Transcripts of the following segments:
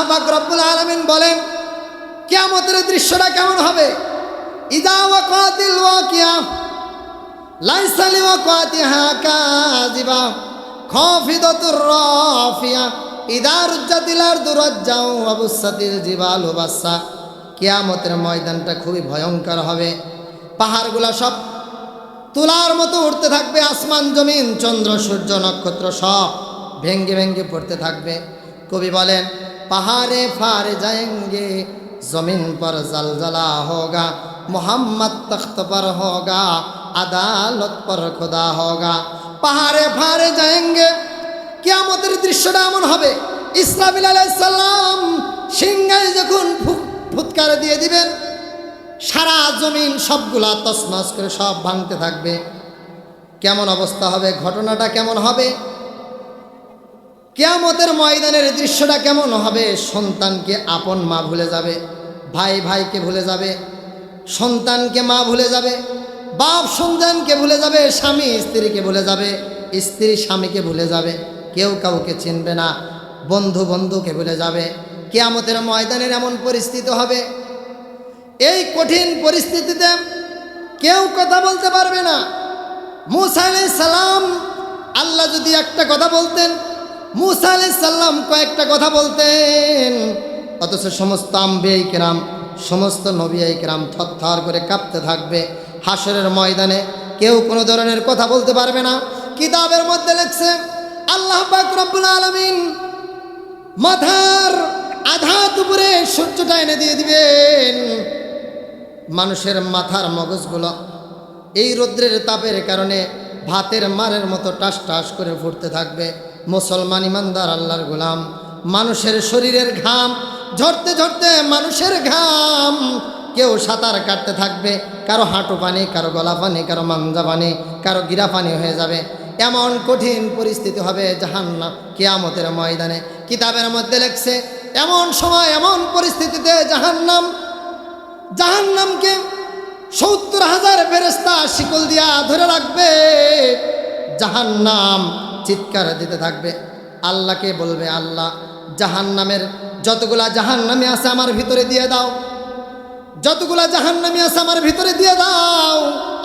আল্লাহ রব্বুল আলামিন বলেন, কিয়ামতের দৃশ্যটা কেমন হবে? ইদা ওয়াকাতিল ওয়াকিয়া, লাইসা লিওয়াকাতিহা কাযিবা, খাফিদাতুর রাফিয়া, ইদা রুজ্জাতিল আরদু রাজ্জাও ওয়া বুসাতিল জিবালু বাসা কিয়ামতের ময়দানটা খুবই ভয়ঙ্কর হবে। পাহাড়গুলা সব তুলার মতো উঠতে থাকবে, আসমান, জমিন, চন্দ্র, সূর্য, নক্ষত্র সব ভেঙ্গে ভেঙ্গে পড়তে থাকবে। কবি বলেন পাহাড়ে ফারে যায়েঙ্গে জমিন पर जलजला होगा मोहम्मद तख्त पर होगा আদালত पर खुदा होगा পাহাড়ে ফারে যায়েঙ্গে কিয়ামতের দৃশ্যটা এমন হবে ইসলামিল আলাইসাল্লাম সিংহায় যখন ফুক- ফুৎকার দিয়ে দিবেন সারা জমিন সবগুলা তসমাস করে সব ভাঙতে থাকবে কেমন অবস্থা হবে ঘটনাটা কেমন হবে কেয়ামতের ময়দানের দৃশ্যটা কেমন হবে? সন্তানকে আপন মা ভুলে যাবে, ভাই ভাইকে ভুলে যাবে, সন্তানকে মা ভুলে যাবে, বাপ সন্তানকে ভুলে যাবে, স্বামী স্ত্রীকে ভুলে যাবে, স্ত্রী স্বামীকে ভুলে যাবে, কেউ কাউকে চিনবে না, বন্ধু বন্ধুকে ভুলে যাবে। কেয়ামতের ময়দানের এমন পরিস্থিতি হবে, এই কঠিন পরিস্থিতিতে কেউ কথা বলতে পারবে না। মুসা সালাম, আল্লাহ যদি একটা কথা বলতেন মুসা আলাই সাল্লাম কয়েকটা কথা বলতেন। অথচ সমস্ত আম্বিয়াই কেরাম, সমস্ত নবিয়াই কেরাম থরথর করে কাঁপতে থাকবে। হাসরের ময়দানে কেউ কোনো ধরনের কথা বলতে পারবে না। কিতাবের মধ্যে লেখছে, আল্লাহ রব্বুল আলমিন মাথার আধা দুপুরে সূর্যটা এনে দিয়ে দিবেন। মানুষের মাথার মগজগুলো এই রৌদ্রের তাপের কারণে ভাতের মারের মতো টাস টাস করে ফুটতে থাকবে। মুসলমান ইমানদার, আল্লাহর গোলাম। মানুষের শরীরের ঘাম, ঝরতে ঝরতে মানুষের ঘাম। কেউ সাঁতার কাটতে থাকবে, কারও হাঁটু পানি, কারও গলা পানি, কারও মাঞ্জা পানি, কারও গিরা পানি হয়ে যাবে। এমন কঠিন পরিস্থিতি হবে জাহান্না কিয়ামতের ময়দানে। কিতাবের মধ্যে লেখছে, এমন সময় এমন পরিস্থিতিতে জাহান্নাম, জাহান্নামকে সত্তর হাজার ফেরেস্তা শিকল দিয়া ধরে রাখবে। জাহান্নাম চিৎকার দিতে থাকবে। আল্লাহকে বলবে, আল্লাহ, জাহান্নামের যতগুলা জাহান্নামে আছে আমার ভিতরে দিয়ে দাও। যতগুলা জাহান্নামে আছে আমার ভিতরে দিয়ে দাও।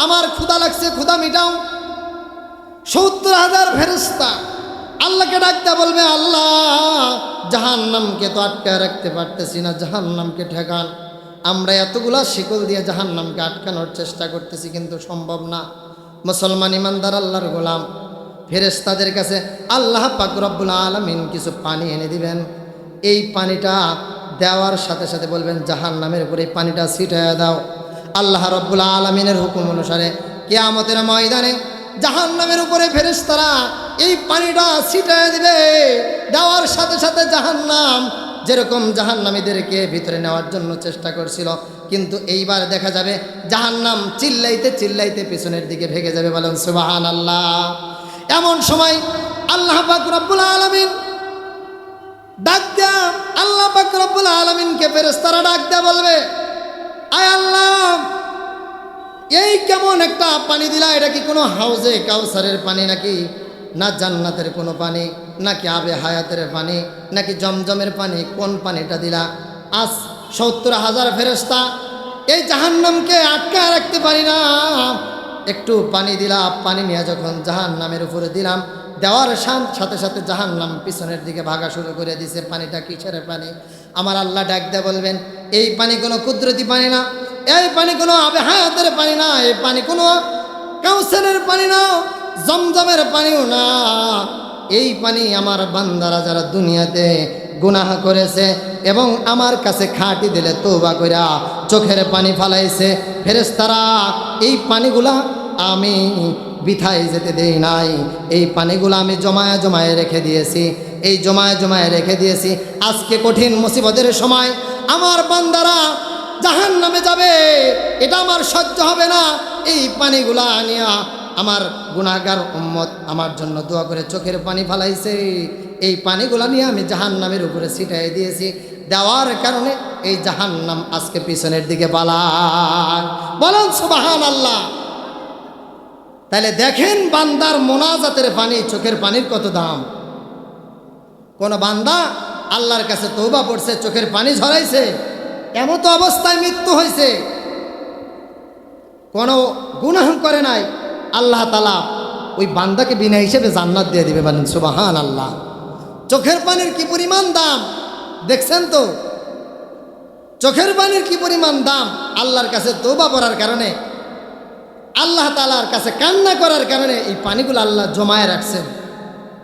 আমার ক্ষুদা লাগছে, ক্ষুধা মিটাও। সত্তর হাজার ফেরস্তা আল্লাহকে ডাকতে বলবে, আল্লাহ, জাহান্নামকে তো আটকায় রাখতে পারতেছি না, জাহান্নামকে ঠেকান। আমরা এতগুলা শিকল দিয়ে জাহান্নামকে আটকানোর চেষ্টা করতেছি, কিন্তু সম্ভব না। মুসলমান ইমানদার, আল্লাহর গোলাম। ফেরেস্তাদের কাছে আল্লাহ পাক রব্বুল আলমিন কিছু পানি এনে দিবেন। এই পানিটা দেওয়ার সাথে সাথে বলবেন, জাহান্নামের উপরে এই পানিটা ছিটাইয়া দাও। আল্লাহ রব্বুল আলমিনের হুকুম অনুসারে কেয়ামতের ময়দানে জাহান্নামের উপরে ফেরেশতারা এই পানিটা ছিটায় দিবে। দেওয়ার সাথে সাথে জাহান্নাম যেরকম জাহান্নামীদেরকে ভিতরে নেওয়ার জন্য চেষ্টা করছিল, কিন্তু এইবার দেখা যাবে জাহান্নাম চিল্লাইতে চিল্লাইতে পিছনের দিকে ভেঙে যাবে বলেন সুবাহান আল্লাহ এমন সময় আল্লাহ রব্বুল আলমিন ডাক দেয়া আল্লাহ রব্বুল আলমিনকে ফেরেশতারা ডাক দেয়া বলবে, আয় আল্লাহ, এই কেমন একটা পানি দিলা, এটা কি কোনো হাউজে কাউসারের পানি নাকি? না জান্নাতের কোনো পানি, নাকি আবে হায়াতের পানি, নাকি জমজমের পানি, কোন পানিটা দিলা? আজ সত্তর হাজার ফেরস্তা এই জাহান্নামকে আটকা রাখতে পারি না। একটু পানি দিলা পানি নিয়ে যখন জাহান নামের উপরে দিলাম, দেওয়ার সান- সাথে সাথে জাহান্নাম পিছনের দিকে ভাগা শুরু করে দিছে। পানিটা কিসের পানি? আমার আল্লাহ ডাক দেয়া বলবেন, এই পানি কোনো কুদরতি পানি না, এই পানি কোনো আবে হায়াতের পানি না, এই পানি কোনো কাউসারের পানি না, জমজমের পানিও না। এই পানি আমার বান্দারা যারা দুনিয়াতে গুনাহ করেছে এবং আমার কাছে খাটি দিলে তোবা কইরা চোখের পানি ফালাইছে ফেরেস্তারা এই পানিগুলা আমি বিথায় যেতে দেই নাই। এই পানিগুলো আমি জমায়ে জমায়ে রেখে দিয়েছি, এই জমায়ে জমায়ে রেখে দিয়েছি। আজকে কঠিন মুসিবতের সময় আমার বান্দারা জাহান নামে যাবে, এটা আমার সহ্য হবে না। এই পানিগুলা আনিয়া আমার গুণাগার উম্মত আমার জন্য দোয়া করে চোখের পানি ফালাইছে। এই পানিগুলা নিয়ে আমি জাহান নামের উপরে ছিটাই দিয়েছি। দেওয়ার কারণে এই জাহান নাম আজকে পিছনের দিকে পালায়। বলেন সুবাহান আল্লাহ তাহলে দেখেন বান্দার মোনাজাতের পানি চোখের পানির কত দাম। কোন বান্দা আল্লাহর কাছে তৌবা পড়ছে চোখের পানি ঝরাইছে, এমত অবস্থায় মৃত্যু হয়েছে কোনো গুনাহ করে নাই, আল্লাহ তালা ওই বান্দাকে বিনা হিসেবে জান্নাত দিয়ে দিবে বলেন সুবাহান আল্লাহ চোখের পানির কি পরিমাণ দাম? দেখছেন তো? চোখের পানির কি পরিমাণ দাম? আল্লাহর কাছে তৌবা পড়ার কারণে, আল্লাহ তালার কাছে কান্না করার কারণে এই পানিগুলো আল্লাহ জমায় রাখছেন।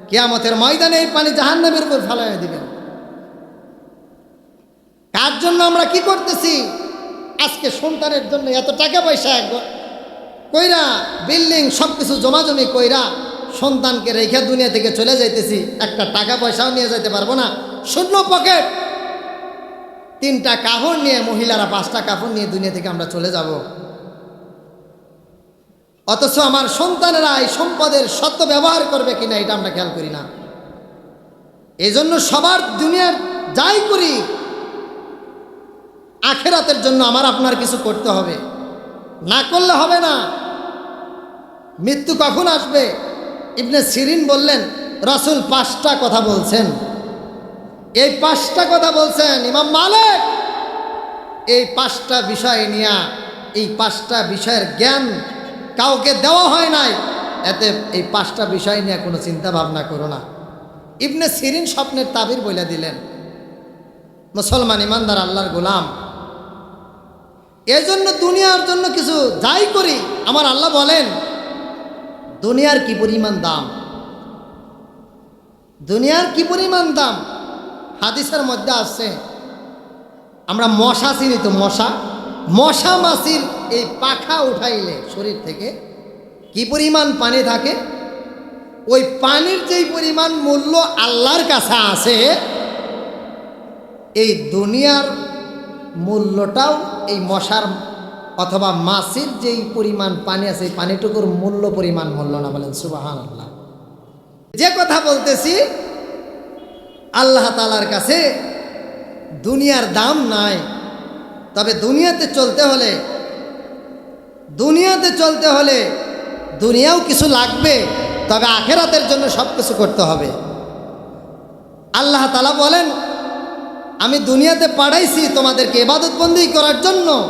কেয়ামতের ময়দানে এই পানি জাহান্নামের উপর ফেলাইয়া দিবেন। কার জন্য আমরা কি করতেছি? আজকে সন্তানের জন্য এত টাকা পয়সা কইরা, বিল্ডিং সব কিছু জমাজমি কইরা সন্তানকে রেখে দুনিয়া থেকে চলে যাইতেছি। একটা টাকা পয়সাও নিয়ে যাইতে পারব না। শূন্য পকেট। তিনটা কাপড় নিয়ে, মহিলারা পাঁচটা কাপড় নিয়ে দুনিয়া থেকে আমরা চলে যাব। অথচ আমার সন্তানেরা এই সম্পদের সত্য ব্যবহার করবে কিনা, এটা আমরা খেয়াল করি না। এই জন্য সবার দুনিয়ার যাই করি, আখেরাতের জন্য আমার আপনার কিছু করতে হবে। না করলে হবে না। মৃত্যু কখন আসবে? ইবনে সিরিন বললেন, রসুল পাঁচটা কথা বলছেন। এই পাঁচটা কথা বলছেন ইমাম মালিক। এই পাঁচটা বিষয় নিয়ে, এই পাঁচটা বিষয়ের জ্ঞান কাউকে দেওয়া হয় নাই। এতে এই পাঁচটা বিষয় নিয়ে কোনো চিন্তা ভাবনা করো না। ইবনে সিরিন স্বপ্নের তাবির বলে দিলেন। মুসলমান ইমানদার, আল্লাহর গোলাম। এই জন্য দুনিয়ার জন্য কিছু যাই করি, আমার আল্লাহ বলেন, দুনিয়ার কি পরিমাণ দাম? দুনিয়ার কি পরিমাণ দাম? হাদিসের মধ্যে আছে, আমরা মশা চিনি তো মশা। মশা মাছির এই পাখা উঠাইলে শরীর থেকে কি পরিমাণ পানি থাকে? ওই পানির যেই পরিমাণ মূল্য আল্লাহর কাছে আছে, এই দুনিয়ার মূল্যটাও এই মশার অথবা মাছির যেই পরিমাণ পানি আছে, এই পানিটুকুর মূল্য পরিমাণ মূল্য না বলেন সুবাহান আল্লাহ যে কথা বলতেছি আল্লাহ তালার কাছে দুনিয়ার দাম নাই। তবে দুনিয়াতে চলতে হলে, দুনিয়াতে চলতে হলে দুনিয়াও কিছু লাগবে, তবে আখেরাতের জন্য সব কিছু করতে হবে। আল্লাহ তালা বলেন, আমি দুনিয়াতে পাঠাইছি তোমাদেরকে এবাদত বন্দি করার জন্য।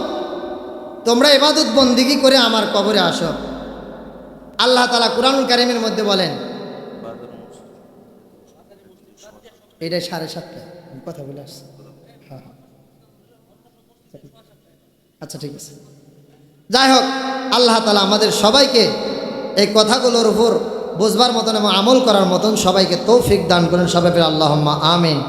তোমরা এবাদত বন্দিগি করে আমার কবরে আসো। আল্লাহ তালা কুরআনুল কারিমের মধ্যে বলেন এটা সাড়ে সাতটা। কথা বলে আসছি। হ্যাঁ হ্যাঁ। আচ্ছা ঠিক আছে। যাই হোক, আল্লাহ তালা আমাদের সবাইকে এই কথাগুলোর উপর বোঝবার মতন এবং আমল করার মতন সবাইকে তৌফিক দান করেন। সবাই আল্লাহ আমিন।